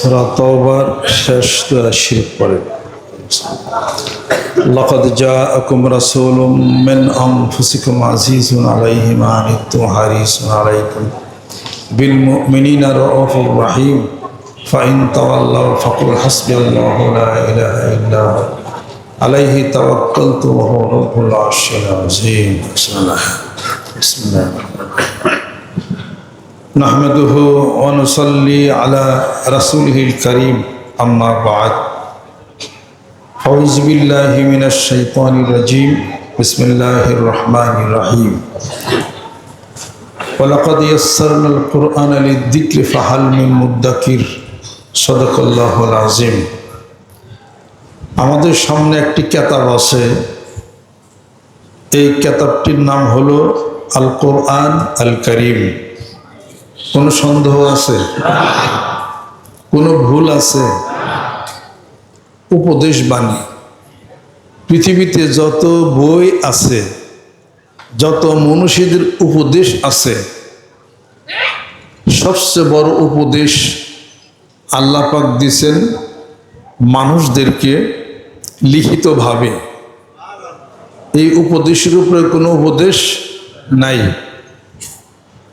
সুরা তওবার শেষ দোয়া শিরক পড়ে لقد جاءكم رسول من أنفسكم عزيز عليه ما عنتم حريص عليكم بالمؤمنين رؤوف رحيم فإن تولوا فقل حسبي الله لا إله إلا هو عليه توكلت وهو رب العرش العظيم بسم الله بسم الله الرحمن الرحيم نحمده ونصلي على رسوله الكريم أما بعد أعوذ بالله من الشيطان الرجيم بسم الله الرحمن الرحيم ولقد يسرنا القرآن للذكر فهل من مدكر صدق الله العظيم আমাদের সামনে একটি কেতাব আছে এই কেতাবটির নাম হলো আল কোরআন আল করিম কোনো সন্দেহ আছে? কোনো ভুল আছে? উপদেশ বাণী। পৃথিবীতে যত বই আছে, যত মনীষীদের উপদেশ আছে, সবচেয়ে বড় উপদেশ আল্লাহ পাক দিছেন মানুষদেরকে লিখিতভাবে। এই উপদেশের উপরে কোনো উপদেশ নাই।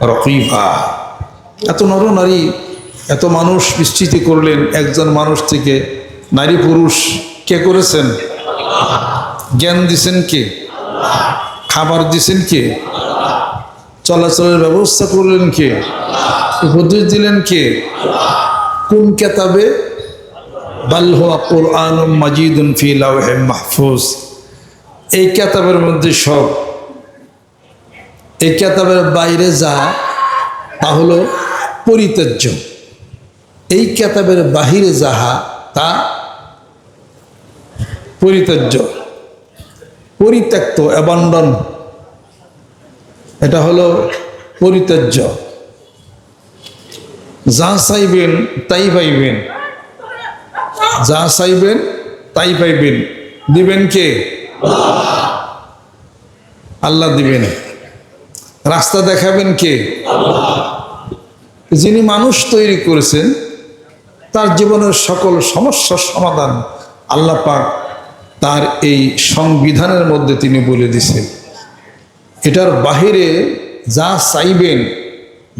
রকিবা এত নর নারী, এত মানুষ বিস্তৃতি করলেন একজন মানুষ থেকে। নারী পুরুষ, কে করেছেন? জ্ঞান দিছেন কে? খাবার দিছেন কে? চলাচলের ব্যবস্থা করলেন কে? উপদেশ দিলেন কে? কোন কেতাবে? বাল্হুয়া কোরআন মাজিদুন ফি লাউহে মাহফুজ। এই কেতাবের মধ্যে সব এই কেতাবের বাইরে যা, তা হলো পরিত্যাজ্য। এই কেতাবের বাহিরে যাহা, তা পরিত্যাজ্য। পরিত্যক্ত অ্যাবান্ডন এটা হলো পরিত্যাজ্য। যা চাইবেন তাই পাইবেন যা চাইবেন তাই পাইবেন দিবেন কে? আল্লাহ দিবেন। রাস্তা দেখাবেন কে? যিনি মানুষ তৈরি করেছেন, তার জীবনের সকল সমস্যার সমাধান আল্লাহ পাক তার এই সংবিধানের মধ্যে তিনি বলে দিছেন এটার বাহিরে যা চাইবেন,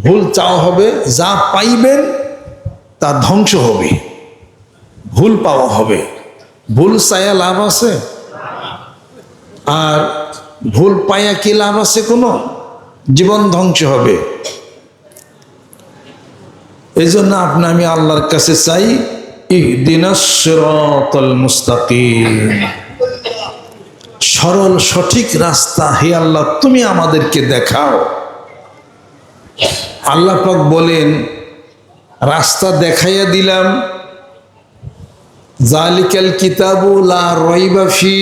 ভুল চাওয়া হবে, যা পাইবেন, তা ধ্বংস হবে। ভুল পাওয়া হবে। ভুল চাইয়া লাভ আছে? আর ভুল পাইয়া কি লাভ আছে কোনো? জীবন ধ্বংস হবে। এই জন্য আপনি আমি আল্লাহর কাছে চাই সরল, সঠিক রাস্তা হে আল্লাহ, তুমি আমাদেরকে দেখাও। আল্লাহ পাক বলেন, রাস্তা দেখাইয়া দিলাম। জালিকাল কিতাবু লা রইবা ফি,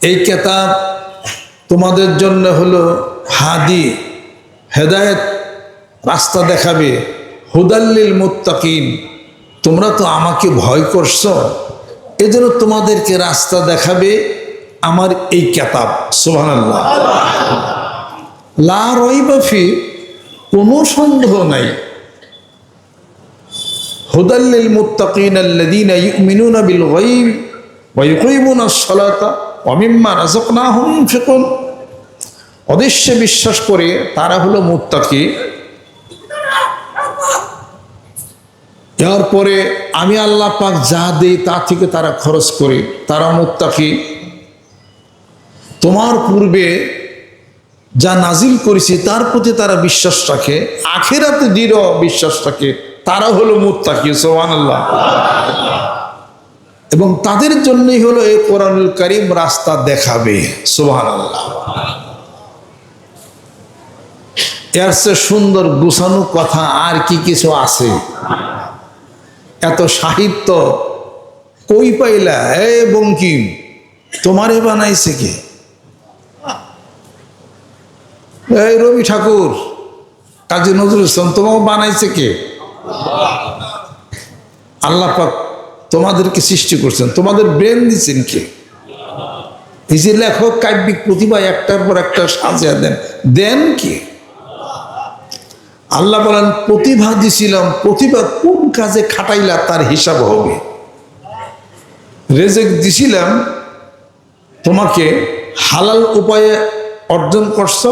এই কেতাব তোমাদের জন্য হলো হাদি, হেদায়েত রাস্তা দেখাবে। হুদাল্লিল মুত্তাকিন, তোমরা তো আমাকে ভয় করছ। এজন্য তোমাদেরকে রাস্তা দেখাবে আমার এই কেতাব। সুবহানাল্লাহ। লা রইবাফি কোনো সন্দেহ নাই। হুদাল্লিল মুত্তাকিন আল্লাযীনা ইউমিনুনা বিল গায়ব ওয়া ইউকিমুনা আস-সালাতা ওয়া না রাযাকনাহুম ইউনফিকুন অদৃশ্যে বিশ্বাস করে তারা হলো মুত্তাকি। এরপরে আমি আল্লাহ পাক যা দেই তা থেকে তারা খরচ করে, তারা মুত্তাকি। তোমার পূর্বে যা নাজিল করেছি তার প্রতি তারা বিশ্বাস রাখে, আখেরাতে দৃঢ় বিশ্বাস রাখে, তারা হলো মুত্তাকি সোহান আল্লাহ এবং তাদের জন্যই হলো এই কোরআনুল করিম রাস্তা দেখাবে। সোহান এর সে সুন্দর গুছানো কথা আর কি কিছু আছে? এত সাহিত্য কই পাইলা? এ বঙ্কিম তোমারে বানাইছে কে? এই রবি ঠাকুর, কাজী নজরুল ইসলাম তোমাকে বানাইছে কে? আল্লাহ পাক তোমাদেরকে সৃষ্টি করছেন। তোমাদের ব্রেন দিচ্ছেন কে? এই যে লেখক কাব্যিক প্রতিভা একটার পর একটা সাজিয়া দেন। দেন কি? আল্লাহ বলেন, প্রতিভা দিছিলাম, প্রতিভা কোন কাজে খাটাইলা তার হিসাব হবে? রেজেক দিছিলাম, তোমাকে হালাল উপায়ে অর্জন করছ?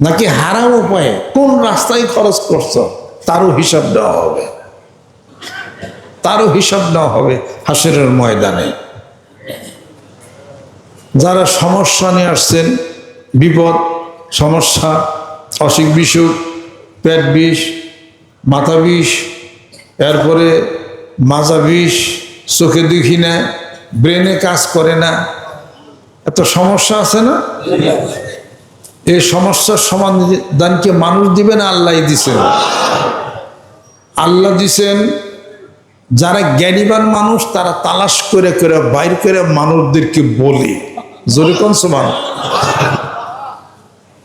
নাকি হারাম উপায়ে কোন রাস্তায় খরচ করছ? তারও হিসাব দেওয়া হবে। তারও হিসাব দেওয়া হবে হাসিরের ময়দানে। যারা সমস্যা নিয়ে আসছেন, বিপদ, সমস্যা, অসুখ বিসুখ, পেট বিষ, মাথা বিষ, এরপরে মাজা বিষ, চোখে দেখি না, ব্রেনে কাজ করে না, এত সমস্যা আছে না? এই সমস্যার সমাধানকে মানুষ দিবে না আল্লাহ দিছেন। আল্লাহ দিছেন যারা জ্ঞানীবান মানুষ তারা তালাশ করে করে বাইর করে মানুষদেরকে বলে জোরে কোন সমান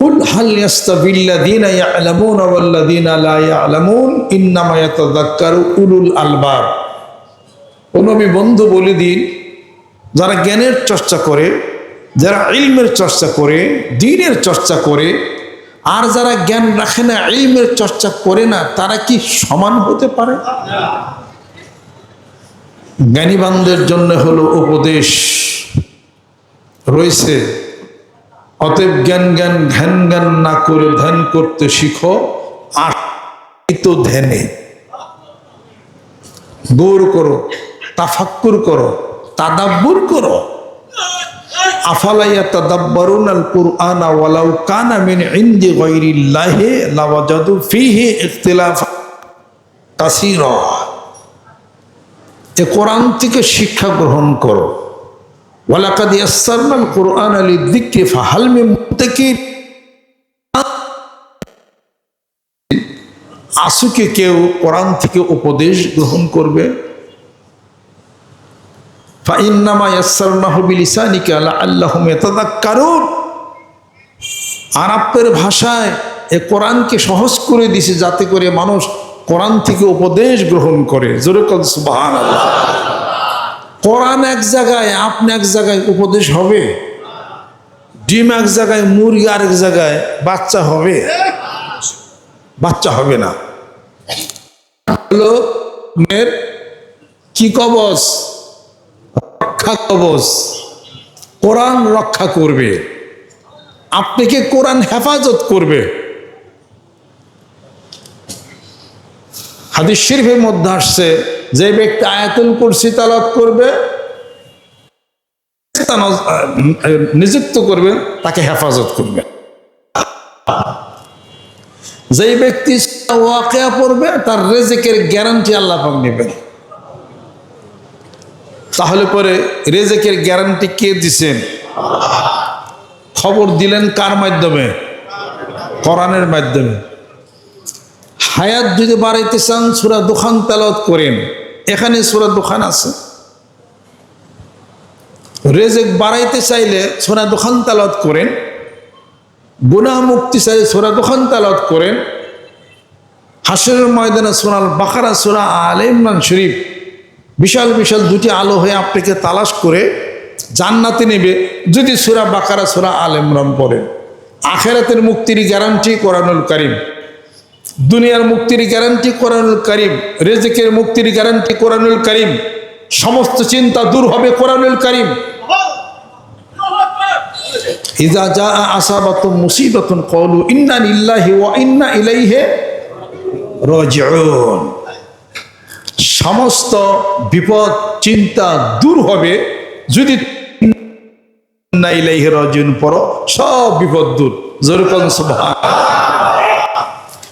قل هل يستوي الذين يعلمون والذين لا يعلمون انما يتذكر اولو الالباب ও নবী বন্ধু বলে দিন যারা জ্ঞানের চর্চা করে যারা ইলমের চর্চা করে দিনের চর্চা করে আর যারা জ্ঞান রাখে না ইলমের চর্চা করে না তারা কি সমান হতে পারে জ্ঞানীবানদের জন্য হলো উপদেশ। রয়েছে, অতএব জ্ঞান জ্ঞান ধ্যান জ্ঞান না করে ধ্যান করতে শিখো আট ধ্যানে। গৌর করো, তাফাক্কুর করো, তাদাব্বুর করো। আফালাইয়া তাদাব্বারুন আল কুরআন ওয়ালাউ কানা মিন ইনদি গায়রিল্লাহি লাওয়াজাদু ফিহি ইখতিলাফ কাসীরা। এ কোরআন থেকে শিক্ষা গ্রহণ করো। ওয়ালাকাদ কুরআন লিযিকরি ফাহাল মিন মুতাকির আসুকে কেউ কোরআন থেকে উপদেশ গ্রহণ করবে। আরবের ভাষায় এ কোরআনকে সহজ করে দিছে যাতে করে মানুষ কোরআন থেকে উপদেশ গ্রহণ করে। জোরে সুবহানাল্লাহ। কোরআন এক জায়গায়, আপনি এক জায়গায় উপদেশ হবে। ডিম এক জায়গায়, মুরগি আরেক জায়গায়, বাচ্চা হবে। বাচ্চা হবে না। হলো মেয়ের কি কবচ? রক্ষা কবচ। কোরআন রক্ষা করবে। আপনাকে কোরআন হেফাজত করবে? হাদিস শরীফের মধ্যে আসছে, যে ব্যক্তি আয়াতুল কুরসি তালাত করবে নিযুক্ত করবে, তাকে হেফাজত করবে। যেই ব্যক্তি ওয়াকিয়া পড়বে, তার রেজেকের গ্যারান্টি আল্লাহ পাক নেবেন। তাহলে পরে রেজেকের গ্যারান্টি কে দিছেন? খবর দিলেন কার মাধ্যমে? কোরআনের মাধ্যমে। হায়াত যদি বাড়াইতে চান, সুরা দোকান তেলত করেন। এখানে সুরা দোকান আছে। রেজেক বাড়াইতে চাইলে সোনা দোকান তালত করেন। গুনাহ মুক্তি চাইলে সোনা দোকান তালত করেন। হাসরের ময়দানে সোনাল বাখারা সোনা আল ইমরান শরীফ বিশাল বিশাল দুটি আলো হয়ে আপনাকে তালাশ করে জান্নাতে নেবে যদি সুরা বাকারা, সুরা আল ইমরান পড়েন। আখেরাতের মুক্তির গ্যারান্টি কোরআনুল করিম। দুনিয়ার মুক্তির গ্যারান্টি কোরআনুল করিম, রেজেকের মুক্তির গ্যারান্টি কোরআনুল করিম, সমস্ত চিন্তা দূর হবে কোরআনুল করিম। ইজা যা আসাবাত মুসিবাতুন কলু ইন্না লিল্লাহি ওয়া ইন্না সমস্ত বিপদ, চিন্তা দূর হবে যদি ইন্না ইলাইহি রাজিউন সব বিপদ দূর। জোরে কোন সুবহান লা হাওলা ওয়ালা ইল্লা বিল্লাহ পড়ুন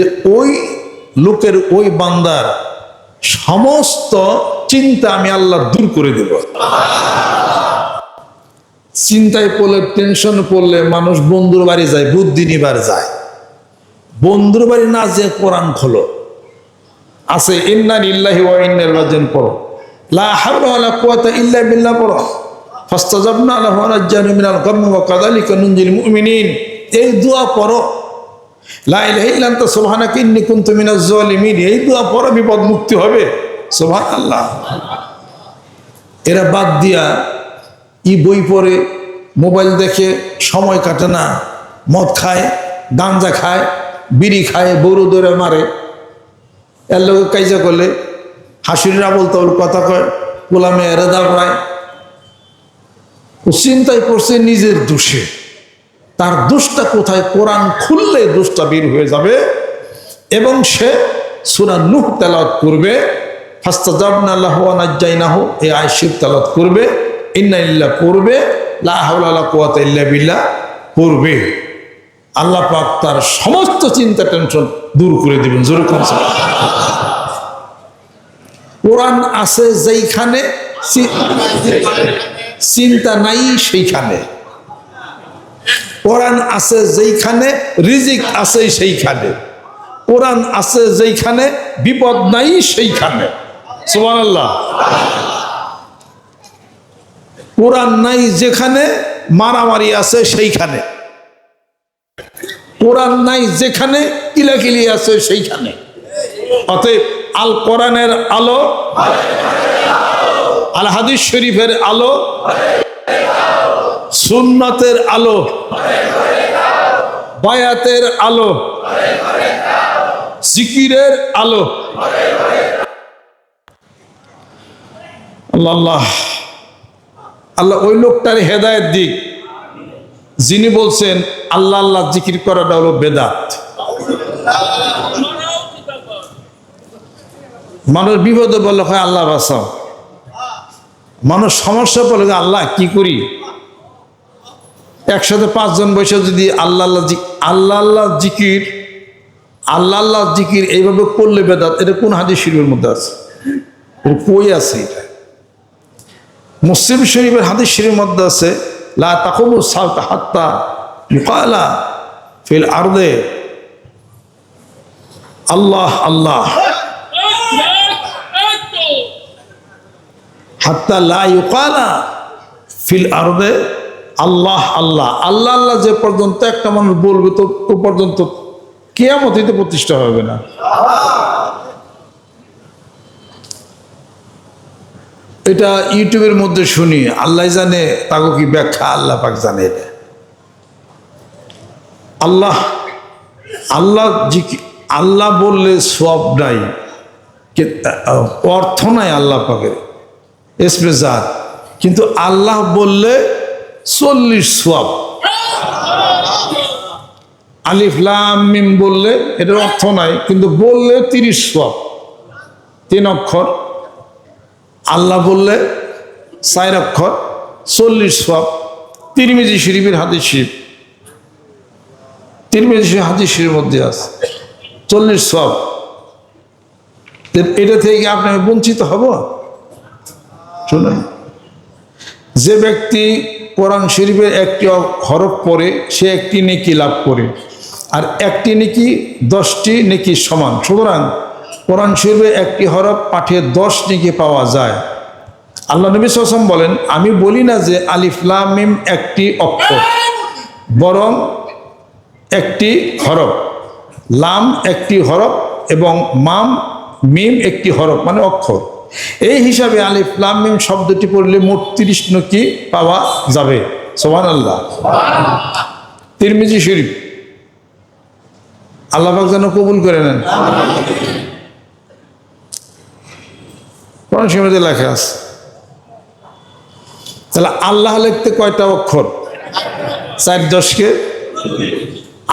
যে ওই লোকের ওই বান্দার সমস্ত চিন্তা আমি আল্লাহ দূর করে দেব। চিন্তায় পড়লে টেনশন পড়লে মানুষ বন্ধুর বাড়ি যায়, বুদ্ধি নিবার যায়। বন্ধুর বাড়ি না যে কোরআন খোলো। আছে, ইন্না লিল্লাহি ওয়া ইন্নাল রাজিউন পড়ো। লা হাওলা ওয়ালা কুওয়াতা ইল্লা বিল্লাহ পড়ো। ফাস্তাজাবনা লাহু ওয়া নাজ্জানা মিনাল গাম্মি ওয়া কাযালিকা নুনজিল মুমিনিন এই দোয়া পড়ো। লা ইলাহা ইল্লা আনতা সুবহানাকা ইন্নী কুনতু মিনাজ জালিমিন এই দোয়া পড়ো বিপদ মুক্তি হবে। সুবহানাল্লাহ। এরা বাদ দিয়া ই বই পড়ে, মোবাইল দেখে, সময় কাটে না। মদ খায়, গাঞ্জা খায়, বিড়ি খায় বৌরু দৌড়ে মারে। এর লোক কাইজা করলে, হাসিরা বলতে ওর কথা কয় গোলামে এরা দাঁড়ায় ও চিন্তায় পড়ছে নিজের দোষে। তার দোষটা কোথায়? কোরআন খুললে দোষটা বের হয়ে যাবে এবং সে সুরা নুহ তেলাওয়াত করবে। ফাস্তাজাবনা আল্লাহ নাজ্জাইনাহু, এই আয়সির তেলাওয়াত করবে। ইন্না ইল্লা পড়বে, লা হাওলা ওয়ালা কুওয়াতা ইল্লা বিল্লাহ পড়বে। আল্লাহ পাক তার সমস্ত চিন্তা, টেনশন দূর করে দিবেন। জোরে কোন কোরআন আছে যেইখানে চিন্তা নাই সেইখানে। কোরআন আছে যেইখানে, রিজিক আছে সেইখানে। কোরআন আছে যেইখানে, বিপদ নাই সেইখানে। সুবহানাল্লাহ। কোরআন নাই যেখানে, মারামারি আছে সেইখানে। কোরআন নাই যেখানে, কিলাকিলি আছে সেইখানে। অতএব আল কোরআনের আলো, আল হাদিস শরীফের আলো সুন্নতের আলো। বায়াতের আলো। জিকিরের আলো। আল্লাহ আল্লাহ। ওই লোকটার হেদায়েত দিক। যিনি বলছেন, আল্লাহ আল্লাহ জিকির করাটা হলো বেদাত। মানুষ বিপদে বললে হয় আল্লাহ বাঁচাও। মানুষ সমস্যা বলে আল্লাহ, কি করি? একসাথে পাঁচজন বসে যদি আল্লাহ আল্লাহ আল্লাহ আল্লাহ জিকির, আল্লাহ আল্লাহ জিকির এইভাবে করলে বেদাত, এটা কোন হাদিস শরীফের মধ্যে আছে? এটা কই আছে এটা? মুসলিম শরীফের হাদিস শরীফের মধ্যে আছে, লা তাকুমু সাউত হাত্তা ইউকালা ফিল আরদে। আল্লাহ আল্লাহ। হাত্তা লা ইউকালা ফিল আরদে। আল্লাহ আল্লাহ আল্লাহ আল্লাহ যে পর্যন্ত একটা মানুষ বলবে তো তো পর্যন্ত কেয়ামত হইতে প্রতিষ্ঠা হবে না। এটা ইউটিউবের মধ্যে শুনি, আল্লাহ জানে, তাকে কি ব্যাখ্যা আল্লাহ পাক জানে এটা। আল্লাহ আল্লাহ জিকি আল্লাহ বললে সব নাই অর্থ নাই আল্লাহ পাকের এসপেজাত কিন্তু আল্লাহ বললে চল্লিশ সোয়াব। আলিফ, লাম, মিম বললে এটার অর্থ নাই, কিন্তু বললে তিরিশ সোয়াব। তিন অক্ষর। আল্লাহ বললে চার অক্ষর, চল্লিশ সোয়াব। তিরমিজি শরীফের হাদিস শরীফ। তিরমিজি শরীফ হাদিস শরীফের মধ্যে আছে। চল্লিশ সোয়াব। তো এটা থেকে আপনি বঞ্চিত হব? যে ব্যক্তি কোরআন শরীফের একটি হরফ পরে সে একটি নেকি লাভ করে। আর একটি নেকি, দশটি নেকি সমান। সুতরাং কোরআন শরীফে একটি হরফ পাঠে দশ নেকি পাওয়া যায়। আল্লাহ নবী সাসম বলেন, আমি বলি না যে আলিফ, লাম, মিম একটি অক্ষর, বরং একটি হরফ। লাম একটি হরফ এবং মাম, মিম একটি হরফ মানে অক্ষর। এই হিসাবে আলিফ লাম মিম শব্দটি পড়লে মোট তিরিশ নকি পাওয়া যাবে। সোহান আল্লাহ তিরমিজি শরীফ। আল্লাহ যেন কবুল করে নেন। কোরআন শরীফে লেখা আছে। তাহলে আল্লাহ লিখতে কয়টা অক্ষর? চার দশকে।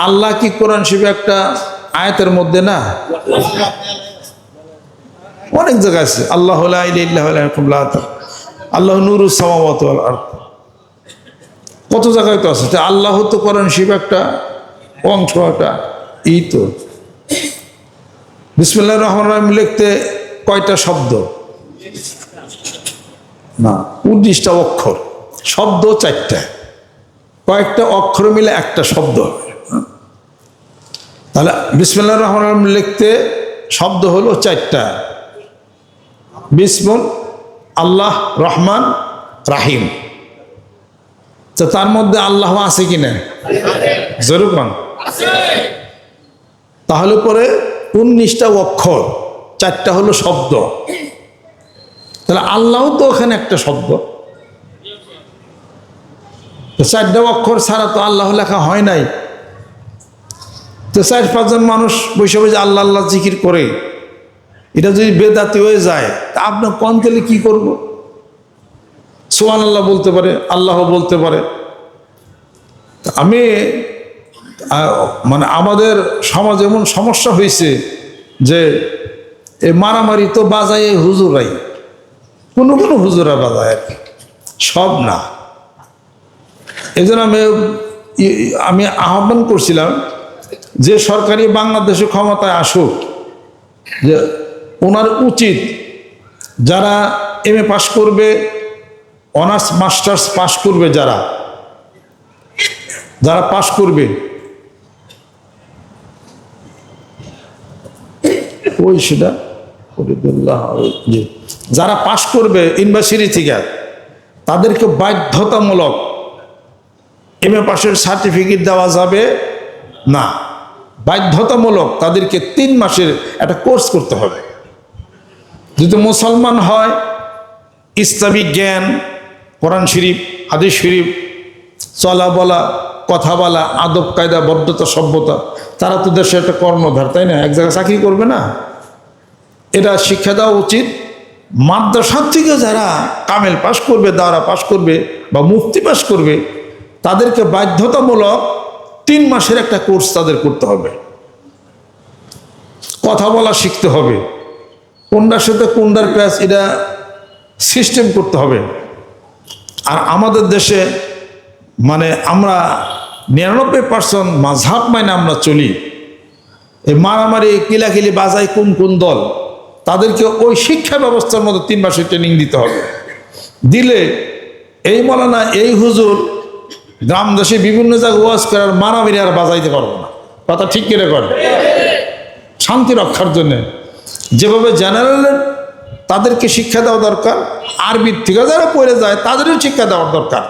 আল্লাহ কি কোরআন শিবে একটা আয়াতের মধ্যে না? অনেক জায়গায় আছে। আল্লাহ। আল্লাহ নুরু আরদ। কত জায়গায় তো আছে। আল্লাহ তো করেন শিব একটা অংশ, একটা ই তো। বিসমুল্লাহ রহমান রহিম লিখতে কয়টা শব্দ? না উনিশটা অক্ষর। শব্দ চারটা। কয়েকটা অক্ষর মিলে একটা শব্দ হবে? তাহলে বিসমুল্লাহ রহমান রহিম লিখতে শব্দ হলো চারটা। বিসমুল আল্লাহ রহমান রাহিম। তো তার মধ্যে আল্লাহ আছে কি না? তাহলে পরে উনিশটা অক্ষর, চারটা হলো শব্দ। তাহলে আল্লাহ তো ওখানে একটা শব্দ। চারটা অক্ষর ছাড়া তো আল্লাহ লেখা হয় নাই। তো চার পাঁচজন মানুষ বসে আল্লাহ আল্লাহ জিকির করে। এটা যদি বেদাতি হয়ে যায়, তা আপনার কন তাহলে কি করব? সোহান আল্লাহ বলতে পারে, আল্লাহ বলতে পারে। আমি মানে আমাদের সমাজ এমন সমস্যা হয়েছে যে এই মারামারি তো বাজায় হুজুরাই। কোনো কোনো হুজুরা বাজায় আর। সব না। এই জন্য আমি আমি আহ্বান করছিলাম যে সরকারি বাংলাদেশে ক্ষমতায় আসুক, যে ওনার উচিত যারা এম এ পাশ করবে অনার্স মাস্টার্স পাশ করবে যারা যারা পাশ করবে। ওই সেটা যারা পাশ করবে ইউনিভার্সিটি থেকে, তাদেরকে বাধ্যতামূলক এম এ পাশের সার্টিফিকেট দেওয়া যাবে না। বাধ্যতামূলক তাদেরকে তিন মাসের একটা কোর্স করতে হবে। যদি মুসলমান হয়, ইসলামিক জ্ঞান, কোরআন শরীফ, হাদিস শরীফ, চলা বলা, কথা বলা, আদব, কায়দা বদ্ধতা সভ্যতা, তারা তো দেশে একটা কর্মধার তাই না? এক জায়গায় চাকরি করবে না? এটা শিক্ষা দেওয়া উচিত। মাদ্রাসার থেকে যারা কামেল পাশ করবে দাওরা পাশ করবে বা মুফতি পাশ করবে, তাদেরকে বাধ্যতামূলক তিন মাসের একটা কোর্স তাদের করতে হবে। কথা বলা শিখতে হবে। কোনটার সাথে কোনটার প্যাচ এটা সিস্টেম করতে হবে। আর আমাদের দেশে মানে আমরা নিরানব্বই পার্সেন্ট মাঝহাব মাইনে আমরা চলি। এই মারামারি, কিলাকিলি বাজায় কোন কোন দল? তাদেরকে ওই শিক্ষা ব্যবস্থার মধ্যে তিন মাসের ট্রেনিং দিতে হবে। দিলে এই মলানা, এই হুজুর গ্রাম দেশে বিভিন্ন জায়গায় ওয়াজ করার মারামারি আর বাজাইতে পারব না। কথা ঠিক করে করে শান্তি রক্ষার জন্য। যেভাবে জেনারেলের তাদেরকে শিক্ষা দেওয়া দরকার, আরবির থেকে যারা পড়ে যায় তাদেরও শিক্ষা দেওয়ার দরকার।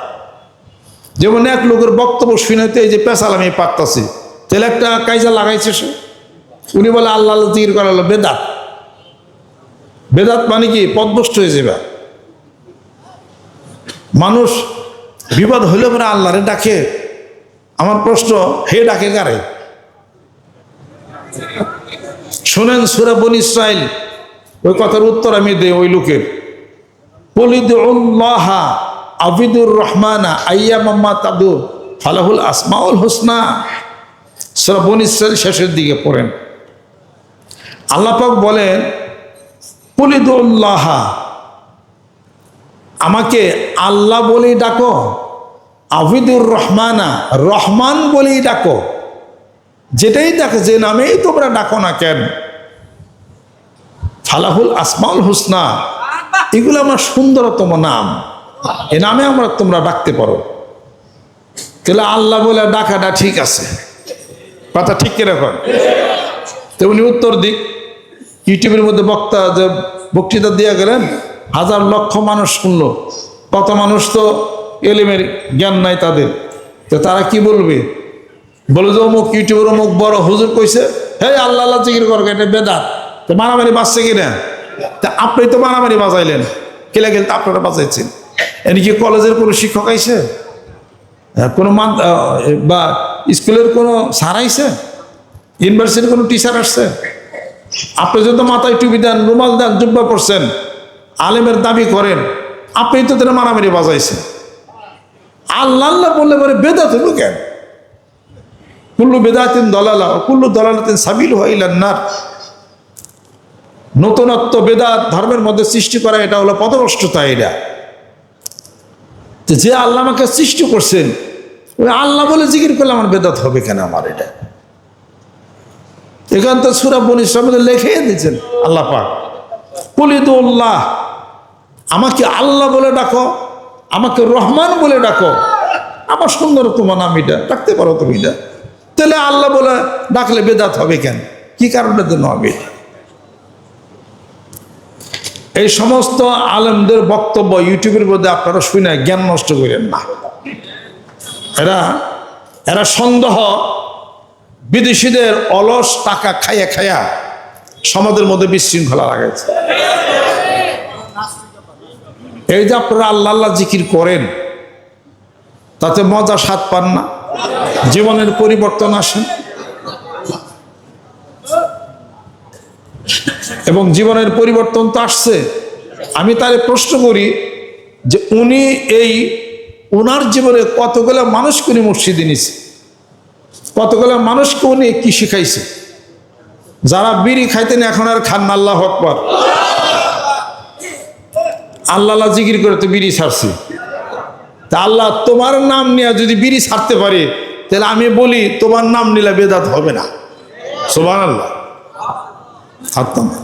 যেমন এক লোকের বক্তব্য শুনেতে এই যে পেশাল আমি পারতাছি তাহলে একটা কাইজা লাগাইছে সে। উনি বলে, আল্লাহ আল্লাহ জিকির করা হলো বেদাত। বেদাত মানে কি? পদভষ্ট হয়ে যাবে মানুষ বিপদ হইলে পরে আল্লাহরে ডাকে। আমার প্রশ্ন, হে ডাকে কারে? শোনেন সুরা বন ইসরাইল ওই কথার উত্তর আমি দেই ওই লোকের পলিদুল্লাহ আবিদুর রহমানা আইয়া তাদু, ফালাহুল আসমাউল হোসনা। সুরা বন ইসরাইল শেষের দিকে পড়েন। আল্লাপাক বলেন পলিদুল্লাহা আমাকে আল্লাহ বলেই ডাকো, আবিদুর রহমানা, রহমান বলেই ডাকো। যেটাই ডাকে, যে নামেই তোমরা ডাকো না কেন? ফালাহুল আসমাউল হুসনা। এগুলো আমার সুন্দরতম নাম। এ নামে আমরা তোমরা ডাকতে পারো। তাহলে আল্লাহ বলে ডাকাটা ঠিক আছে। কথা ঠিক কীরকম তো উনি উত্তর দিক। ইউটিউবের মধ্যে বক্তা যে বক্তৃতা দিয়ে গেলেন, হাজার লক্ষ মানুষ শুনলো। কত মানুষ তো এলিমের জ্ঞান নাই তাদের। তো তারা কি বলবে? বলে যে অমুক ইউটিউবের অমুক বড় হুজুর কইছে, হে আল্লাহ আল্লাহ জিকির কর, এটা বেদাত। তো মারামারি বাঁচছে কিনা? তা আপনি তো মারামারি বাজাইলেন। কেলে গেলে তো আপনারা বাজাইছেন? এনে কি কলেজের কোনো শিক্ষক আইছে? আহ, কোনো মান বা স্কুলের কোনো স্যার আইছে? ইউনিভার্সিটির কোনো টিচার আসছে? আপনি যদি মাথায় টুপি দেন রুমাল দেন জুব্বা পড়ছেন আলেমের দাবি করেন আপনি তো তারা মারামারি বাজাইছেন। আল্লাহ বললে পরে বেদাত হইল কেন? কুল্লু বেদাতিন দলালা কুল্লু দলালাতিন সাবিল হইলেন নার। নতুনত্ব বেদাত ধর্মের মধ্যে সৃষ্টি করা, এটা হলো পদনষ্টতা এটা। যে আল্লাহ আমাকে সৃষ্টি করছেন, ওই আল্লাহ বলে জিকির করলে আমার বেদাত হবে কেন আমার এটা? এখান তো সুরা বনির সামনে লেখে দিয়েছেন আল্লাহ পাক, কুলিদুল্লাহ, আমাকে আল্লাহ বলে ডাকো, আমাকে রহমান বলে ডাকো। আমার সুন্দর তোমার নাম এটা, ডাকতে পারো তুমি এটা। তাহলে আল্লাহ বলে, ডাকলে বেদাত হবে কেন? কি কারণে হবে? এটা? এই সমস্ত আলেমদের বক্তব্য ইউটিউবের মধ্যে আপনারা শুনে জ্ঞান নষ্ট করেন না। এরা এরা সন্দেহ, বিদেশিদের অলস টাকা খাইয়া খাইয়া সমাজের মধ্যে বিশৃঙ্খলা লাগাইছে। এই যে আপনারা আল্লাহ আল্লাহ জিকির করেন, তাতে মজা স্বাদ পান না, জীবনের পরিবর্তন আসেন এবং জীবনের পরিবর্তন তো আসছে। আমি তারে প্রশ্ন করি যে উনি এই ওনার জীবনে কতগুলো মানুষকে উনি মসজিদে নিছে কতগুলো মানুষকে উনি কি শিখাইছে? যারা বিড়ি খাইতেন এখন আর খান আল্লাহ আকবর। আল্লাহ জিকির করে তো বিড়ি ছাড়ছি। তা আল্লাহ তোমার নাম নিয়ে যদি বিড়ি ছাড়তে পারে, তাহলে আমি বলি তোমার নাম নিলে বেদাত হবে না। সোমান আল্লাহ ছাড়তাম না।